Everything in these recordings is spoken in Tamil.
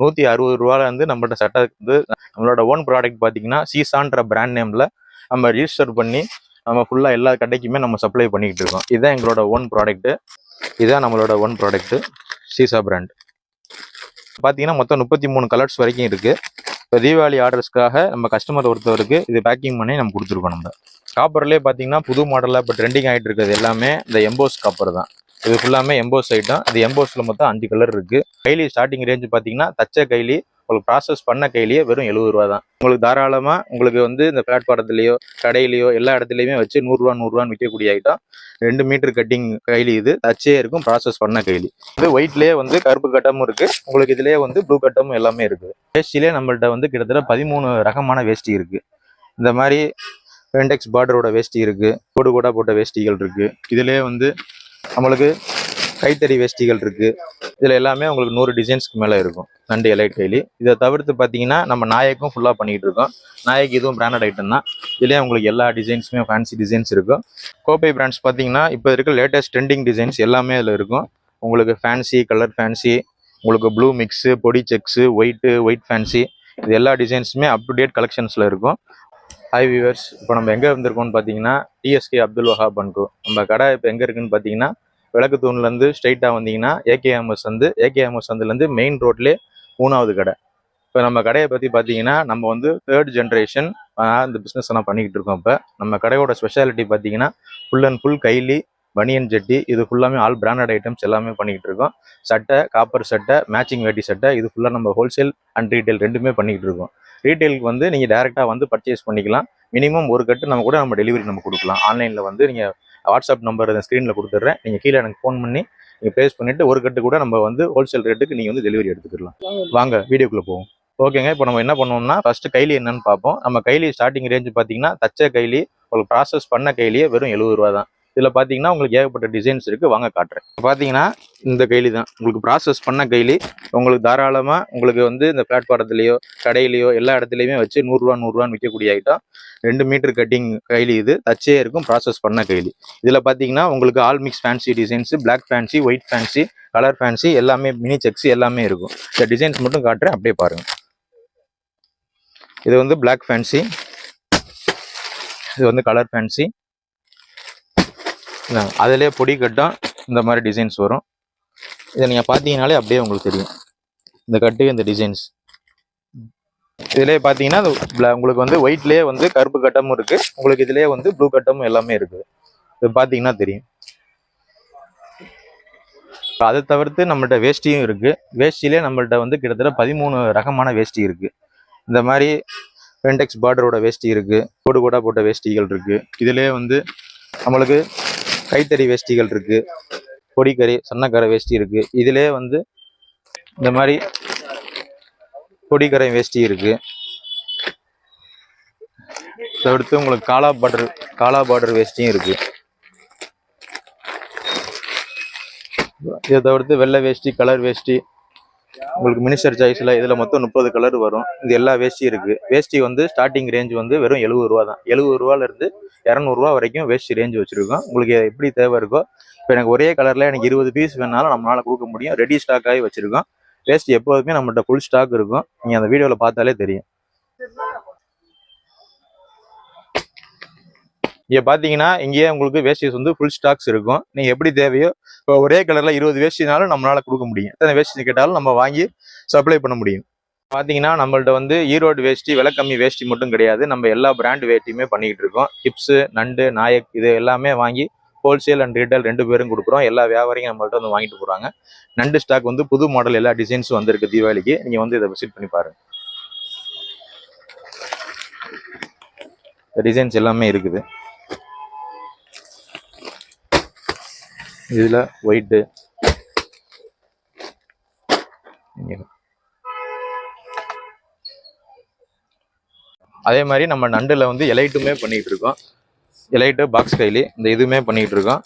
நூற்றி அறுபது ரூபால இருந்து நம்மள்ட்ட சட்டை வந்து நம்மளோட ஓன் ப்ராடக்ட் பார்த்தீங்கன்னா சீசான்ற பிராண்ட் நேமில் நம்ம ரிஜிஸ்டர் பண்ணி நம்ம ஃபுல்லாக எல்லா கடைக்குமே நம்ம சப்ளை பண்ணிக்கிட்டு இருக்கோம். இதுதான் எங்களோட ஓன் ப்ராடக்ட்டு இதுதான் நம்மளோட ஓன் ப்ராடக்ட்டு சீசா பிராண்ட் பார்த்தீங்கன்னா மொத்தம் முப்பத்தி மூணு கலர்ஸ் வரைக்கும் இருக்குது இப்போ தீபாவளி ஆர்டர்ஸ்க்காக நம்ம கஸ்டமர் ஒருத்தவருக்கு இது பேக்கிங் பண்ணி நம்ம கொடுத்துருக்கோம் நம்ம. காப்பர்லேயே பார்த்தீங்கன்னா புது மாடலாக இப்போ ட்ரெண்டிங் ஆகிட்டு இருக்கிறது எல்லாமே இந்த எம்போஸ் காப்பர் தான். இது ஃபுல்லாமே எம்போஸ் ஐட்டம் இது எம்போஸில் மொத்தம் அஞ்சு கலர் இருக்குது கைலி ஸ்டார்டிங் ரேஞ்ச் பார்த்தீங்கன்னா தச்ச கைலி உங்களுக்கு ப்ராசஸ் பண்ண கையிலேயே வெறும் எழுபது ரூபா தான். உங்களுக்கு தாராளமாக உங்களுக்கு வந்து இந்த பிளாட்ஃபாரத்துலேயோ கடையிலையோ எல்லா இடத்துலையுமே வச்சு நூறுரூவா நூறுரூவான்னு விற்கக்கூடிய ஐட்டம் ரெண்டு மீட்டர் கட்டிங் கைலி இது. தச்சே இருக்கும் ப்ராசஸ் பண்ண கைலி. இது ஒயிட்லேயே வந்து கருப்பு கட்டமும் இருக்குது உங்களுக்கு இதுலேயே வந்து ப்ளூ கட்டமும் எல்லாமே இருக்குது வேஷ்டிலே நம்மள்கிட்ட வந்து கிட்டத்தட்ட பதிமூணு ரகமான வேஷ்டி இருக்குது இந்த மாதிரி பெண்டெக்ஸ் பார்டரோட வேஷ்டி இருக்குது கோடு கோடா போட்ட வேஷ்டிகள் இருக்குது இதுலேயே வந்து நம்மளுக்கு கைத்தறி வேஷ்டிகள் இருக்குது இதில் எல்லாமே உங்களுக்கு நூறு டிசைன்ஸ்க்கு மேலே இருக்கும். நண்டு எலைட் டெய்லி. இதை தவிர்த்து பார்த்தீங்கன்னா நம்ம நாயக்கும் ஃபுல்லாக பண்ணிகிட்டு இருக்கோம். நாயக்கு இதுவும் பிராண்டட் ஐட்டம் தான். இதுலேயே உங்களுக்கு எல்லா டிசைன்ஸுமே ஃபேன்சி டிசைன்ஸ் இருக்கும். கோப்பை பிராண்ட்ஸ் பார்த்தீங்கன்னா இப்போ இருக்க லேட்டஸ்ட் ட்ரெண்டிங் டிசைன்ஸ் எல்லாமே அதில் இருக்கும். உங்களுக்கு ஃபேன்சி கலர் ஃபேன்சி உங்களுக்கு ப்ளூ மிக்ஸு பொடி செக்ஸு ஒயிட்டு ஒயிட் ஃபேன்சி இது எல்லா டிசைன்ஸுமே அப் டு டேட் கலெக்ஷன்ஸில் இருக்கும். ஹை வியூவர்ஸ் இப்போ நம்ம எங்கே இருந்திருக்கோம்னு பார்த்தீங்கன்னா டிஎஸ்கே அப்துல் வஹாப் பன்கோ நம்ம கடை இப்போ எங்கே இருக்குன்னு பார்த்தீங்கன்னா விளக்கு தூண்லேருந்து ஸ்ட்ரைட்டாக வந்தீங்கன்னா ஏகேஎம்எஸ் வந்து ஏகேஎம்எஸ் வந்துலேருந்து மெயின் ரோட்லேயே மூணாவது கடை. இப்போ நம்ம கடையை பற்றி பார்த்தீங்கன்னா நம்ம வந்து தேர்ட் ஜென்ரேஷன் இந்த பிஸ்னஸ் எல்லாம் பண்ணிக்கிட்டு இருக்கோம் இப்போ. நம்ம கடையோட ஸ்பெஷாலிட்டி பார்த்தீங்கன்னா ஃபுல் அண்ட் ஃபுல் கைலி பனியன் ஜட்டி இது ஃபுல்லாமே ஆல் பிராண்டட் ஐட்டம்ஸ் எல்லாமே பண்ணிக்கிட்டு இருக்கோம். சட்டை காப்பர் சட்டை மேட்சிங் வேட்டி சட்டை இது ஃபுல்லாக நம்ம ஹோல்சேல் அண்ட் ரீட்டைல் ரெண்டுமே பண்ணிக்கிட்டு இருக்கோம். ரீட்டைலுக்கு வந்து நீங்கள் டேரெக்டாக வந்து பர்ச்சேஸ் பண்ணிக்கலாம். மினிமம் ஒரு கட்டு நம்ம கூட நம்ம டெலிவரி நம்ம கொடுக்கலாம். ஆன்லைனில் வந்து நீங்கள் வாட்ஸ்அப் நம்பர் ஸ்க்ரீனில் கொடுத்துட்றேன். நீங்கள் கீழே எனக்கு ஃபோன் பண்ணி நீங்கள் ப்ளேஸ் பண்ணிவிட்டு ஒரு கட்டு கூட நம்ம வந்து ஹோல்சேல் ரேட்டுக்கு நீங்கள் வந்து டெலிவரி எடுத்துக்கலாம் வாங்க வீடியோக்குள்ளே போவோம். ஓகேங்க இப்போ நம்ம என்ன பண்ணுவோம்னா ஃபஸ்ட்டு கைலி என்னன்னு பார்ப்போம். நம்ம கைலி ஸ்டார்டிங் ரேஞ்சு பார்த்தீங்கன்னா தச்ச கைலி உங்களுக்கு ப்ராசஸ் பண்ண கைலியே வெறும் எழுபது ரூபா தான். இதில் பார்த்தீங்கன்னா உங்களுக்கு ஏகப்பட்ட டிசைன்ஸ் இருக்குது வாங்க காட்டுறேன். பார்த்தீங்கன்னா இந்த கைலி தான். உங்களுக்கு ப்ராசஸ் பண்ண கைலி உங்களுக்கு தாராளமாக உங்களுக்கு வந்து இந்த பிளாட்ஃபாரத்துலேயோ கடையிலையோ எல்லா இடத்துலையுமே வச்சு நூறுரூவா நூறுரூவான்னு விற்கக்கூடிய ஐட்டம் ரெண்டு மீட்டர் கட்டிங் கைலி இது. தச்சே இருக்கும் ப்ராசஸ் பண்ண கைலி. இதில் பார்த்தீங்கன்னா உங்களுக்கு all mix fancy designs black fancy white fancy colour fancy எல்லாமே மினி செக்ஸ் எல்லாமே இருக்கும். இந்த டிசைன்ஸ் மட்டும் காட்டுறேன் அப்படியே பாருங்கள் இது வந்து பிளாக் ஃபேன்சி இது வந்து கலர் ஃபேன்சி அதிலே பொடி கட்டம் இந்த மாதிரி டிசைன்ஸ் வரும். இதை நீங்கள் பார்த்தீங்கனாலே அப்படியே உங்களுக்கு தெரியும். இந்த கட்டு இந்த டிசைன்ஸ் இதுலேயே பார்த்தீங்கன்னா உங்களுக்கு வந்து ஒயிட்லேயே வந்து கருப்பு கட்டமும் இருக்குது உங்களுக்கு இதுலேயே வந்து ப்ளூ கட்டமும் எல்லாமே இருக்குது. இது பார்த்தீங்கன்னா தெரியும். அதை தவிர்த்து நம்மள்ட்ட வேஷ்டியும் இருக்குது வேஷ்டியிலே நம்மள்ட்ட வந்து கிட்டத்தட்ட பதிமூணு ரகமான வேஷ்டி இருக்குது இந்த மாதிரி பென்டெக்ஸ் பார்டரோட வேஷ்டி இருக்குது கோடு கோடா போட்ட வேஷ்டிகள் இருக்குது இதுலேயே வந்து நம்மளுக்கு கைத்தறி வேஷ்டிகள் இருக்குது பொடிக்கறி சன்னக்கரை வேஷ்டி இருக்குது இதுலேயே வந்து இந்த மாதிரி பொடிக்கரை வேஷ்டி இருக்கு. தவிர்த்து உங்களுக்கு காலா பார்டர் காலா பார்டர் வேஷ்டியும் இருக்குது இதை தவிர்த்து வெள்ளை வேஷ்டி கலர் வேஷ்டி உங்களுக்கு மினிஸ்டர் சாய்ஸில் இதில் மொத்தம் முப்பது கலர் வரும். இது எல்லா வேஷ்டி இருக்குது வேஷ்டி வந்து ஸ்டார்டிங் ரேஞ்ச் வந்து வெறும் எழுபது ரூபா தான். எழுபது ரூபாலேருந்து இரநூறுவா வரைக்கும் வேஷ்டி ரேஞ்ச் வச்சுருக்கோம். உங்களுக்கு எப்படி தேவை இருக்கோ இப்போ எனக்கு ஒரே கலரில் எனக்கு இருபது பீஸ் வேணாலும் நம்மளால் கொடுக்க முடியும். ரெடி ஸ்டாக் வச்சுருக்கோம். வேஷ்டி எப்போதுமே நம்மள்ட்ட ஃபுல் ஸ்டாக் இருக்கும். நீங்கள் அந்த வீடியோவில் பார்த்தாலே தெரியும். இங்கே பார்த்தீங்கன்னா இங்கேயே உங்களுக்கு வேஷ்டிஸ் வந்து ஃபுல் ஸ்டாக்ஸ் இருக்கும். நீங்கள் எப்படி தேவையோ இப்போ ஒரே கலரில் இருபது வேஷ்டினாலும் நம்மளால் கொடுக்க முடியும். எத்தனை வேஷ்டி கேட்டாலும் நம்ம வாங்கி சப்ளை பண்ண முடியும். பார்த்தீங்கன்னா நம்மள்ட்ட வந்து ஈரோடு வேஷ்டி விலை கம்மி வேஷ்டி மட்டும் கிடையாது. நம்ம எல்லா பிராண்ட் வேஷ்டியுமே பண்ணிக்கிட்டு இருக்கோம். கிப்ஸு நண்டு நாயக் இது எல்லாமே வாங்கி ஹோல்சேல் அண்ட் ரீட்டைல் ரெண்டு பேரும் கொடுக்குறோம். எல்லா வியாபாரியும் நம்மள்ட்ட வந்து வாங்கிட்டு போகிறாங்க நண்டு ஸ்டாக் வந்து புது மாடல் எல்லா டிசைன்ஸும் வந்திருக்கு தீபாவளிக்கு. நீங்கள் வந்து இதை விசிட் பண்ணி பாருங்க. டிசைன்ஸ் எல்லாமே இருக்குது. இதுல ஒயிட்டு அதே மாதிரி நம்ம நண்டுல வந்து எலைட்டுமே பண்ணிட்டு இருக்கோம். எலைட்டு பாக்ஸ் கைலி இந்த இதுவுமே பண்ணிட்டு இருக்கோம்.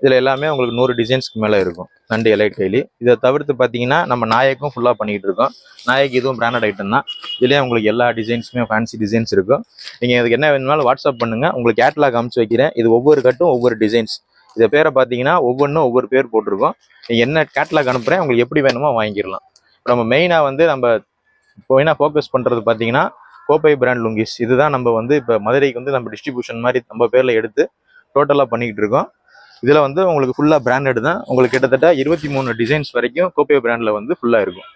இதுல எல்லாமே உங்களுக்கு நூறு டிசைன்ஸ்க்கு மேல இருக்கும். நண்டு எலைட் கைலி இதை தவிர்த்து பார்த்தீங்கன்னா நம்ம நாயக்கும் ஃபுல்லாக பண்ணிட்டு இருக்கோம். நாயக்கு இதுவும் பிராண்டட் ஐட்டம் தான். இதுலேயே உங்களுக்கு எல்லா டிசைன்ஸுமே ஃபேன்சி டிசைன்ஸ் இருக்கும். நீங்கள் இதுக்கு என்ன வேணுமாலும் வாட்ஸ்அப் பண்ணுங்க. உங்களுக்கு கேட்லாக் அமுச்சு வைக்கிறேன். இது ஒவ்வொரு கட்டும் ஒவ்வொரு டிசைன்ஸ் இதை பேரை பார்த்தீங்கன்னா ஒவ்வொன்றும் ஒவ்வொரு பேர் போட்டிருக்கோம். நீங்கள் என்ன கேட்லாக் அனுப்புகிறேன் உங்களுக்கு எப்படி வேணுமோ வாங்கிக்கலாம். இப்போ நம்ம மெயினாக வந்து நம்ம மெயினாக ஃபோக்கஸ் பண்ணுறது பார்த்தீங்கன்னா கோப்பை பிராண்ட் லுங்கிஸ் இதுதான் நம்ம வந்து இப்போ மதுரைக்கு வந்து நம்ம டிஸ்ட்ரிபியூஷன் மாதிரி நம்ம பேரில் எடுத்து டோட்டலாக பண்ணிக்கிட்டு இருக்கோம். இதில் வந்து உங்களுக்கு ஃபுல்லாக பிராண்டட் தான். உங்களுக்கு கிட்டத்தட்ட இருபத்தி மூணு டிசைன்ஸ் வரைக்கும் கோப்பை பிராண்டில் வந்து ஃபுல்லாக இருக்கும்.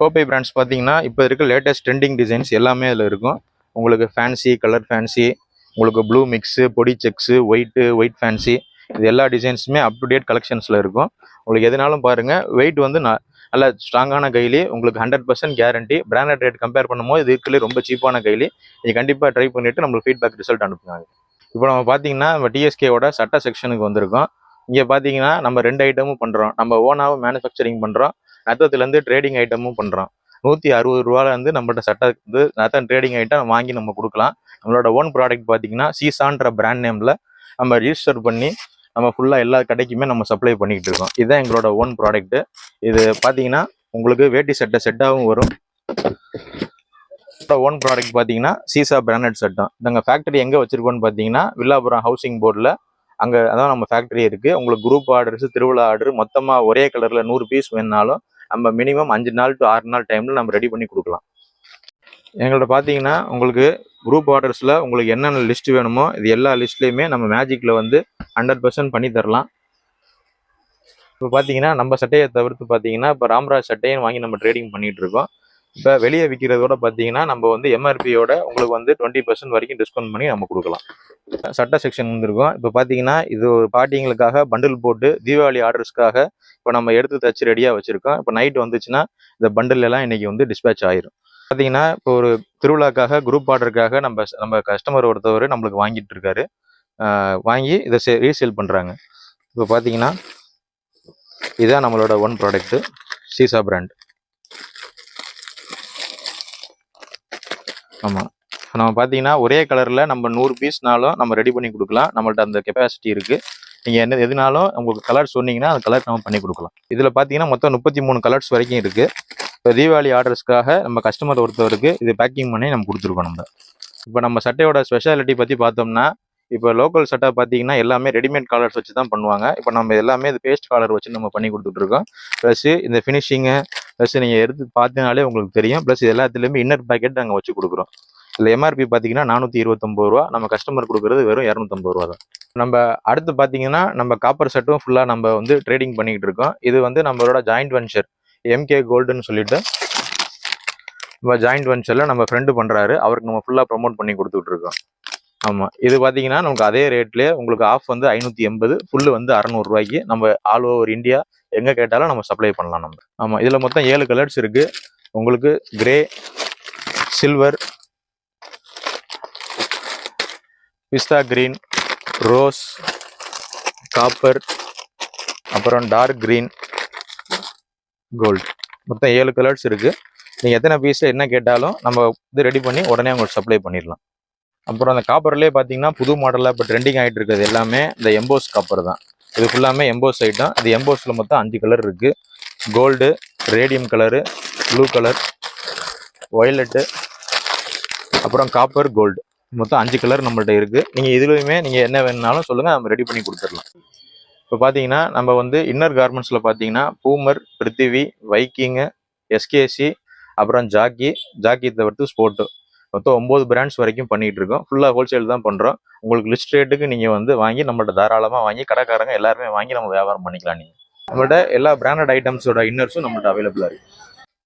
கோப்பை பிராண்ட்ஸ் பார்த்தீங்கன்னா இப்போ இருக்க லேட்டஸ்ட் ட்ரெண்டிங் டிசைன்ஸ் எல்லாமே அதில் இருக்கும். உங்களுக்கு ஃபேன்சி கலர் ஃபேன்சி உங்களுக்கு ப்ளூ மிக்ஸு பொடி செக்ஸு ஒயிட்டு ஒயிட் ஃபேன்சி இது எல்லா டிசைன்ஸுமே அப் டு டேட் கலெக்ஷன்ஸில் இருக்கும். உங்களுக்கு எதுனாலும் பாருங்கள் வெயிட் வந்து நல்ல ஸ்ட்ராங்கான கைலி உங்களுக்கு hundred percent guarantee branded rate compare பண்ணும்போது இது இருக்கிறதுலே ரொம்ப சீப்பான கைலி நீங்கள் கண்டிப்பாக ட்ரை பண்ணிவிட்டு நம்மளுக்கு ஃபீட்பேக் ரிசல்ட் அனுப்புங்க. இப்போ நம்ம பார்த்தீங்கன்னா நம்ம டிஎஸ்கேவோட சட்ட செக்ஷனுக்கு வந்திருக்கோம். இங்கே பார்த்தீங்கன்னா நம்ம ரெண்டு ஐட்டமும் பண்ணுறோம் நம்ம ஓனாகவும் மேனுஃபேக்சரிங் பண்ணுறோம் நத்தத்துலேருந்து ட்ரேடிங் ஐட்டமும் பண்ணுறோம் நூற்றி அறுபது ரூபாலேருந்து நம்மள்ட்ட சட்டை வந்து நத்தன் ட்ரேடிங் ஐட்டம் வாங்கி நம்ம கொடுக்கலாம். நம்மளோட ஓன் ப்ராடக்ட் பார்த்தீங்கன்னா சீசான்ற பிராண்ட் நேமில் நம்ம ரிஜிஸ்டர் பண்ணி நம்ம ஃபுல்லாக எல்லா கடைக்குமே நம்ம சப்ளை பண்ணிக்கிட்டு இருக்கோம். இதுதான் எங்களோட ஓன் ப்ராடக்ட்டு இது பார்த்தீங்கன்னா உங்களுக்கு வேட்டி சட்டை செட்டாகவும் வரும். ஓன் ப்ராடக்ட் பார்த்தீங்கன்னா சீசா பிராண்டட் சட்டம் நாங்கள் ஃபேக்டரி எங்கே வச்சிருக்கோம்னு பார்த்தீங்கன்னா வில்லாபுரம் ஹவுசிங் போர்டில் அங்கே அதான் நம்ம ஃபேக்டரி இருக்குது உங்களுக்கு குரூப் ஆர்டர்ஸ் திருவிழா ஆர்டர் மொத்தமாக ஒரே கலரில் நூறு பீஸ் வேணுனாலும் நம்ம மினிமம் அஞ்சு நாள் டு ஆறு நாள் டைமில் நம்ம ரெடி பண்ணி கொடுக்கலாம். எங்கள்கிட்ட பார்த்தீங்கன்னா உங்களுக்கு குரூப் ஆர்டர்ஸில் உங்களுக்கு என்னென்ன லிஸ்ட் வேணுமோ இது எல்லா லிஸ்ட்லேயுமே நம்ம மேஜிக்கில் வந்து ஹண்ட்ரட் பர்சன்ட் பண்ணி தரலாம். இப்போ பார்த்தீங்கன்னா நம்ம சட்டையை தவிர்த்து பார்த்தீங்கன்னா இப்போ ராம்ராஜ் சட்டையும் வாங்கி நம்ம ட்ரேடிங் பண்ணிகிட்டு இருக்கோம். இப்போ வெளியே விற்கிறதோட பார்த்தீங்கன்னா நம்ம வந்து எம்ஆர்பியோட உங்களுக்கு வந்து டுவெண்ட்டி பர்சன்ட் வரைக்கும் டிஸ்கவுண்ட் பண்ணி நம்ம கொடுக்கலாம். சட்டை செக்ஷன் வந்துருக்கோம். இப்போ பார்த்தீங்கன்னா இது ஒரு பார்ட்டிங்களுக்காக பண்டில் போட்டு தீபாவளி ஆர்டர்ஸ்க்காக இப்போ நம்ம எடுத்து தச்சு ரெடியாக வச்சுருக்கோம். இப்போ நைட் வந்துச்சுன்னா இந்த bundle எல்லாம் வந்து டிஸ்பேச் ஆயிரும். பார்த்தீங்கன்னா இப்போ ஒரு திருவிழாக்காக குரூப் ஆர்டருக்காக நம்ம நம்ம கஸ்டமர் ஒருத்தவர் நம்மளுக்கு வாங்கிட்டு இருக்காரு. வாங்கி இதை ரீசேல் பண்ணுறாங்க இப்போ பார்த்தீங்கன்னா இதுதான் நம்மளோட ஒன் ப்ராடக்ட்டு சீசா பிராண்ட் ஆமாம் நம்ம பார்த்தீங்கன்னா ஒரே கலரில் நம்ம நூறு பீஸ்னாலும் நம்ம ரெடி பண்ணி கொடுக்கலாம். நம்மள்ட்ட அந்த கெப்பாசிட்டி இருக்குது நீங்கள் என்ன எதுனாலும் உங்களுக்கு கலர் சொன்னீங்கன்னா அந்த கலர் நம்ம பண்ணி கொடுக்கலாம். இதில் பார்த்தீங்கன்னா மொத்தம் முப்பத்தி மூணு கலர்ஸ் வரைக்கும் இருக்குது இப்போ தீபாவளி ஆர்டர்ஸ்க்காக நம்ம கஸ்டமர் ஒருத்தவருக்கு இது பேக்கிங் பண்ணி நம்ம கொடுத்துருக்கோம் நம்ம. இப்போ நம்ம சட்டையோட ஸ்பெஷாலிட்டி பற்றி பார்த்தோம்னா இப்போ லோக்கல் சட்டை பார்த்தீங்கன்னா எல்லாமே ரெடிமேட் காலர்ஸ் வச்சு தான் பண்ணுவாங்க. இப்போ நம்ம எல்லாமே இது பேஸ்ட் காலர் வச்சு நம்ம பண்ணி கொடுத்துட்ருக்கோம். ப்ளஸ் இந்த ஃபினிஷிங்கு ப்ளஸ் நீங்கள் எடுத்து பார்த்தினாலே உங்களுக்கு தெரியும். ப்ளஸ் இது எல்லாத்துலேயுமே இன்னர் பேக்கெட் நாங்கள் வச்சு கொடுக்குறோம். இதில் எம்ஆர்பி பார்த்தீங்கன்னா நானூற்றி இருபத்தொம்பது ரூபா. நம்ம கஸ்டமர் கொடுக்குறது வெறும் இரநூத்தம்பது ரூபா தான். நம்ம அடுத்து பார்த்தீங்கன்னா நம்ம காப்பர் செட்டும் ஃபுல்லாக நம்ம வந்து ட்ரேடிங் பண்ணிக்கிட்டு இருக்கோம். இது வந்து நம்மளோட ஜாயிண்ட் வென்ச்சர் எம்கே கோல்டுன்னு சொல்லிட்டு நம்ம ஜாயிண்ட் வென்ச்சரில் நம்ம ஃப்ரெண்டு பண்ணுறாரு அவருக்கு நம்ம ஃபுல்லாக ப்ரொமோட் பண்ணி கொடுத்துட்டு இருக்கோம். ஆமாம் இது பார்த்தீங்கன்னா நமக்கு அதே ரேட்லேயே உங்களுக்கு ஆஃப் வந்து ஐநூற்றி எண்பது ஃபுல்லு வந்து அறநூறுரூவாய்க்கு நம்ம ஆல் ஓவர் இந்தியா எங்கே கேட்டாலும் நம்ம சப்ளை பண்ணலாம் நம்ம. ஆமாம் இதில் மொத்தம் ஏழு கலர்ஸ் இருக்குது உங்களுக்கு கிரே சில்வர் பிஸ்தா கிரீன் ரோஸ் காப்பர் அப்புறம் டார்க் க்ரீன் கோல்டு. மொத்தம் ஏழு கலர்ஸ் இருக்குது நீங்கள் எத்தனை பீஸில் என்ன கேட்டாலும் நம்ம இது ரெடி பண்ணி உடனே உங்களுக்கு சப்ளை பண்ணிடலாம். அப்புறம் அந்த காப்பர்லேயே பார்த்தீங்கன்னா புது மாடலில் இப்போ ட்ரெண்டிங் ஆகிட்டு இருக்கிறது எல்லாமே இந்த எம்போஸ் காப்பர் தான். இது ஃபுல்லாமே எம்போஸ் ஐட்டம் இது எம்போஸில் மொத்தம் அஞ்சு கலர் இருக்குது gold radium colour blue colour violet அப்புறம் காப்பர் கோல்டு மொத்தம் அஞ்சு கலர் நம்மள்ட்ட இருக்குது நீங்கள் இதுலையுமே நீங்கள் என்ன வேணுனாலும் சொல்லுங்கள் நம்ம ரெடி பண்ணி கொடுத்துடலாம். இப்போ பார்த்தீங்கன்னா நம்ம வந்து இன்னர் கார்மெண்ட்ஸில் பார்த்தீங்கன்னா பூமர் பிருத்திவி வைக்கிங்கு எஸ்கேசி அப்புறம் ஜாக்கி ஜாக்கி தவிர்த்து ஸ்போர்ட்டு மொத்தம் ஒம்பது பிராண்ட்ஸ் வரைக்கும் பண்ணிகிட்டு இருக்கோம். ஃபுல்லாக ஹோல்சேல் தான் பண்ணுறோம் உங்களுக்கு லிஸ்ட் ரேட்டுக்கு நீங்கள் வந்து வாங்கி நம்மள்ட்ட தாராளமாக வாங்கி கடைக்காரங்க எல்லாருமே வாங்கி நம்ம வியாபாரம் பண்ணிக்கலாம் நீங்கள் நம்மள்ட்ட எல்லா பிராண்டட் ஐட்டம்ஸோட இன்னர்ஸும் நம்மள்ட்ட அவைலபிளாக இருக்குது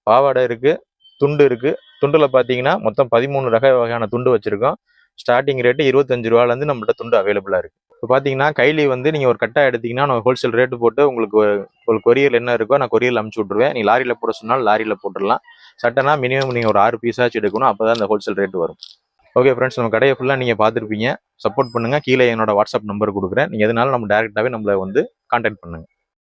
பாவாடை இருக்குது துண்டு இருக்குது துண்டில் பார்த்தீங்கன்னா மொத்தம் பதிமூணு ரக வகையான துண்டு வச்சுருக்கோம். ஸ்டார்டிங் ரேட்டு இருபத்தஞ்சு ரூபாலேருந்து நம்மள்ட்ட துண்டு அவைலபிளாக இருக்குது இப்போ பார்த்தீங்கன்னா கைலி வந்து நீங்கள் ஒரு கட்டாக எடுத்தீங்கன்னா நான் ஹோல்சேல் ரேட்டு போட்டு உங்களுக்கு ஒரு- கொரியர் என்ன இருக்கோ நான் கொரியரில் அமுச்சு விட்ருவேன் நீங்கள் லாரியில் போட சொன்னாலும் லாரியில் போட்டுடலாம். சட்டனா மினிமம் நீங்கள் ஒரு ஆறு பீஸாச்சும் எடுக்கணும் அப்போ தான் அந்த ஹோல்சேல் ரேட் வரும். ஓகே ஃப்ரெண்ட்ஸ் நம்ம கடையை ஃபுல்லாக நீங்கள் பார்த்துருப்பீங்க. சப்போர்ட் பண்ணுங்கள் கீழே என்னோட வாட்ஸ்அப் நம்பர் கொடுக்குறேன். நீங்கள் எதனாலும் நம்ம டேரெக்டாகவே நம்மளை வந்து கான்டாக்ட் பண்ணுங்கள்